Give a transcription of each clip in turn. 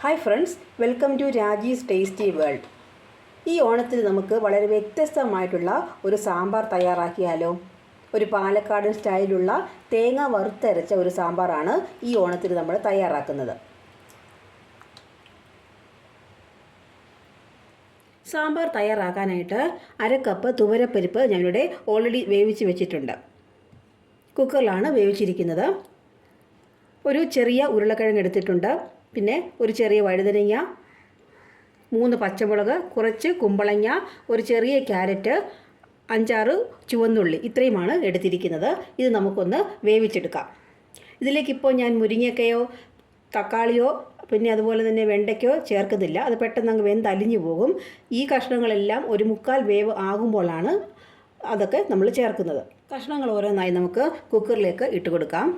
Hi friends welcome to Raji's tasty world ഈ ഓണത്തിന് നമുക്ക് വളരെ വ്യത്യസ്തമായിട്ടുള്ള ഒരു സാമ്പാർ തയ്യാറാക്കിയാലോ? ഒരു പാലക്കാടൻ സ്റ്റൈലുള്ള തേങ്ങ വറുത്തരച്ച ഒരു സാമ്പാറാണ് ഈ ഓണത്തിന് നമ്മൾ തയ്യാറാക്കുന്നത്. സാമ്പാർ തയ്യാറാക്കാനായിട്ട് അര കപ്പ് തുവരപ്പരിപ്പ് ഞാനിവിടെ ഓൾറെഡി വേവിച്ച് വെച്ചിട്ടുണ്ട്. കുക്കറിലാണ് വേവിച്ചിരിക്കുന്നത്. ഒരു ചെറിയ ഉരുളക്കിഴങ്ങ് എടുത്തിട്ടുണ്ട്. പിന്നെ ഒരു ചെറിയ വഴുതനങ്ങ മൂന്ന് പച്ചമുളക് കുറച്ച് കുമ്പളങ്ങ ഒരു ചെറിയ ക്യാരറ്റ് അഞ്ചാറ് ചുവന്നുള്ളി ഇത്രയുമാണ് എടുത്തിരിക്കുന്നത്. ഇത് നമുക്കൊന്ന് വേവിച്ചെടുക്കാം. ഇതിലേക്കിപ്പോൾ ഞാൻ മുരിങ്ങക്കയോ തക്കാളിയോ പിന്നെ അതുപോലെ തന്നെ വെണ്ടയ്ക്കോ ചേർക്കുന്നില്ല. അത് പെട്ടെന്ന് അങ്ങ് വെന്ത് അലിഞ്ഞു പോകും. ഈ കഷ്ണങ്ങളെല്ലാം ഒരു മുക്കാൽ വേവ് ആകുമ്പോഴാണ് അതൊക്കെ നമ്മൾ ചേർക്കുന്നത്. കഷ്ണങ്ങൾ ഓരോന്നായി നമുക്ക് കുക്കറിലേക്ക് ഇട്ട് കൊടുക്കാം.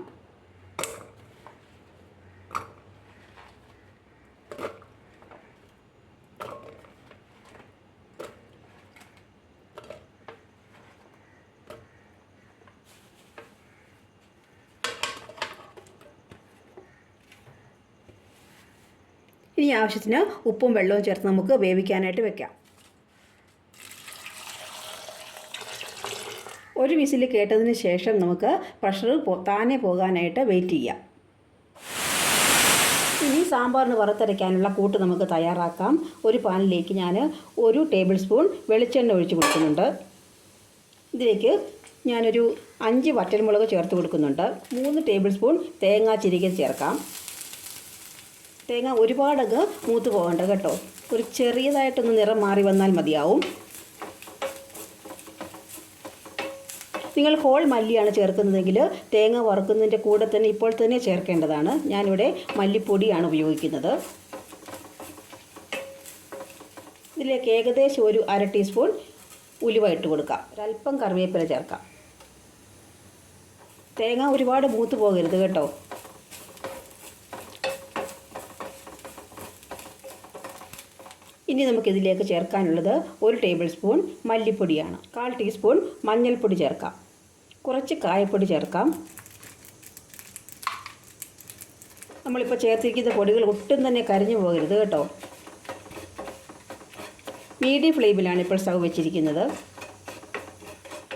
ഇനി ആവശ്യത്തിന് ഉപ്പും വെള്ളവും ചേർത്ത് നമുക്ക് വേവിക്കാനായിട്ട് വെക്കാം. ഒരു വിസിൽ കേട്ടതിന് ശേഷം നമുക്ക് പ്രഷർ താനെ പോകാനായിട്ട് വെയിറ്റ് ചെയ്യാം. ഇനി സാമ്പാറിന് വറുത്തരയ്ക്കാനുള്ള കൂട്ട് നമുക്ക് തയ്യാറാക്കാം. ഒരു പാനിലേക്ക് ഞാൻ ഒരു ടേബിൾ സ്പൂൺ വെളിച്ചെണ്ണ ഒഴിച്ച് കൊടുക്കുന്നുണ്ട്. ഇതിലേക്ക് ഞാനൊരു അഞ്ച് വറ്റൽമുളക് ചേർത്ത് കൊടുക്കുന്നുണ്ട്. മൂന്ന് ടേബിൾ സ്പൂൺ തേങ്ങാ ചിരികൻ ചേർക്കാം. തേങ്ങ ഒരുപാടങ്ങ് മൂത്ത് പോകണ്ട കേട്ടോ. ഒരു ചെറിയതായിട്ടൊന്ന് നിറം മാറി വന്നാൽ മതിയാവും. നിങ്ങൾ ഹോൾ മല്ലിയാണ് ചേർക്കുന്നതെങ്കിൽ തേങ്ങ വറുക്കുന്നതിന്റെ കൂടെ തന്നെ ഇപ്പോൾ തന്നെ ചേർക്കേണ്ടതാണ്. ഞാനിവിടെ മല്ലിപ്പൊടിയാണ് ഉപയോഗിക്കുന്നത്. ഇതിലേക്ക് ഏകദേശം ഒരു അര ടീസ്പൂൺ ഉലുവ ഇട്ട് കൊടുക്കാം. ഒരല്പം കറിവേപ്പില ചേർക്കാം. തേങ്ങ ഒരുപാട് മൂത്ത് പോകരുത് കേട്ടോ. ഇനി നമുക്കിതിലേക്ക് ചേർക്കാനുള്ളത് ഒരു ടേബിൾ സ്പൂൺ മല്ലിപ്പൊടിയാണ്. കാൽ ടീസ്പൂൺ മഞ്ഞൾപ്പൊടി ചേർക്കാം. കുറച്ച് കായപ്പൊടി ചേർക്കാം. നമ്മളിപ്പോൾ ചേർത്തിരിക്കുന്ന പൊടികൾ ഒട്ടും തന്നെ കരിഞ്ഞു പോകരുത് കേട്ടോ. മീഡിയം ഫ്ലെയിമിലാണ് ഇപ്പോൾ സ്റ്റവ് വെച്ചിരിക്കുന്നത്.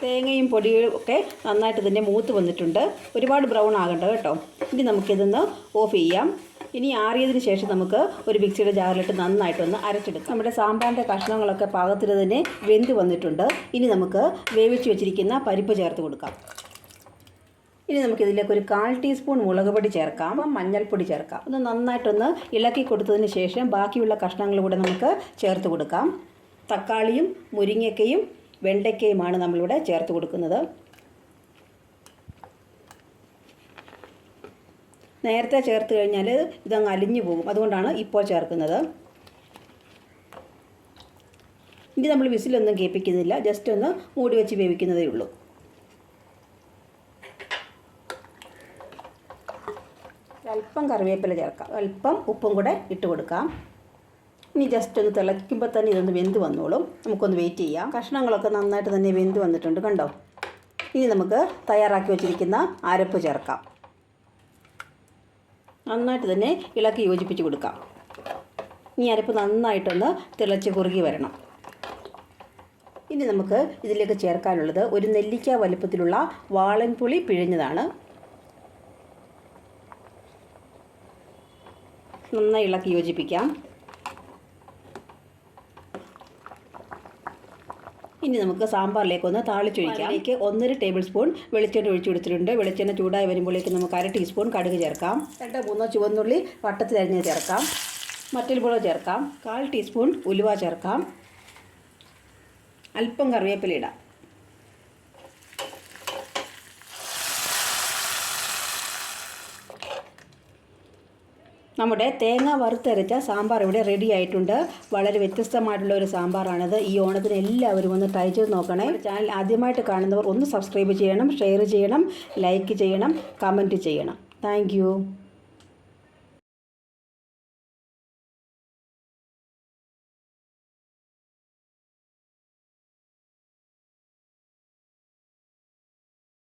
തേങ്ങയും പൊടിയും ഒക്കെ നന്നായിട്ട് തന്നെ മൂത്ത് വന്നിട്ടുണ്ട്. ഒരുപാട് ബ്രൗൺ ആകണ്ട കേട്ടോ. ഇനി നമുക്കിതൊന്ന് ഓഫ് ചെയ്യാം. ഇനി ആറിയതിന് ശേഷം നമുക്ക് ഒരു മിക്സിയുടെ ജാറിലിട്ട് നന്നായിട്ടൊന്ന് അരച്ചെടുക്കാം. നമ്മുടെ സാമ്പാറിന്റെ കഷ്ണങ്ങളൊക്കെ പാകത്തിൽ തന്നെ വെന്ത് വന്നിട്ടുണ്ട്. ഇനി നമുക്ക് വേവിച്ച് വെച്ചിരിക്കുന്ന പരിപ്പ് ചേർത്ത് കൊടുക്കാം. ഇനി നമുക്കിതിലേക്ക് ഒരു കാൽ ടീസ്പൂൺ മുളക് പൊടി ചേർക്കാം. മഞ്ഞൾപ്പൊടി ചേർക്കാം. ഒന്ന് നന്നായിട്ടൊന്ന് ഇളക്കി കൊടുത്തതിന് ശേഷം ബാക്കിയുള്ള കഷ്ണങ്ങൾ കൂടെ നമുക്ക് ചേർത്ത് കൊടുക്കാം. തക്കാളിയും മുരിങ്ങയ്ക്കയും വെണ്ടയ്ക്കയുമാണ് നമ്മളിവിടെ ചേർത്ത് കൊടുക്കുന്നത്. നേരത്തെ ചേർത്ത് കഴിഞ്ഞാൽ ഇതങ്ങ് അലിഞ്ഞു പോകും. അതുകൊണ്ടാണ് ഇപ്പോൾ ചേർക്കുന്നത്. ഇനി നമ്മൾ വിസിലൊന്നും കേൾപ്പിക്കുന്നില്ല. ജസ്റ്റ് ഒന്ന് മൂടി വെച്ച് വേവിക്കുന്നതേ ഉള്ളൂ. അല്പം കറിവേപ്പില ചേർക്കാം. അല്പം ഉപ്പും കൂടെ ഇട്ട് കൊടുക്കാം. ഇനി ജസ്റ്റ് ഒന്ന് തിളയ്ക്കുമ്പോൾ തന്നെ ഇതൊന്ന് വെന്ത് വന്നോളും. നമുക്കൊന്ന് വെയിറ്റ് ചെയ്യാം. കഷ്ണങ്ങളൊക്കെ നന്നായിട്ട് തന്നെ വെന്ത് വന്നിട്ടുണ്ട് കണ്ടോ? ഇനി നമുക്ക് തയ്യാറാക്കി വെച്ചിരിക്കുന്ന അരപ്പ് ചേർക്കാം. നന്നായിട്ട് തന്നെ ഇളക്കി യോജിപ്പിച്ച് കൊടുക്കാം. ഇനി അരപ്പ് നന്നായിട്ടൊന്ന് തിളച്ച് കുറുകി വരണം. ഇനി നമുക്ക് ഇതിലേക്ക് ചേർക്കാനുള്ളത് ഒരു നെല്ലിക്ക വലുപ്പത്തിലുള്ള വാളൻപുളി പിഴിഞ്ഞതാണ്. നന്നായി ഇളക്കി യോജിപ്പിക്കാം. ഇനി നമുക്ക് സാമ്പാറിലേക്ക് ഒന്ന് താളിച്ചൊഴിക്കാം. അതിലേക്ക് ഒന്നര ടേബിൾ സ്പൂൺ വെളിച്ചെണ്ണ ഒഴിച്ചു കൊടുത്തിട്ടുണ്ട്. വെളിച്ചെണ്ണ ചൂടായി വരുമ്പോഴേക്ക് നമുക്ക് അര ടീസ്പൂൺ കടുക് ചേർക്കാം. രണ്ടോ മൂന്നോ ചുവന്നുള്ളി വട്ടത്തിൽ അരിഞ്ഞ് ചേർക്കാം. മറ്റൊരു ചേർക്കാം. കാൽ ടീസ്പൂൺ ഉലുവ ചേർക്കാം. അല്പം കറിവേപ്പില ഇടാം. നമ്മുടെ തേങ്ങ വറുത്തരച്ച സാമ്പാർ ഇവിടെ റെഡി ആയിട്ടുണ്ട്. വളരെ വ്യത്യസ്തമായിട്ടുള്ള ഒരു സാമ്പാറാണിത്. ഈ ഓണത്തിന് എല്ലാവരും ഒന്ന് ട്രൈ ചെയ്ത് നോക്കണേ. ചാനൽ ആദ്യമായിട്ട് കാണുന്നവർ ഒന്ന് സബ്സ്ക്രൈബ് ചെയ്യണം ഷെയർ ചെയ്യണം ലൈക്ക് ചെയ്യണം കമന്റ് ചെയ്യണം. താങ്ക്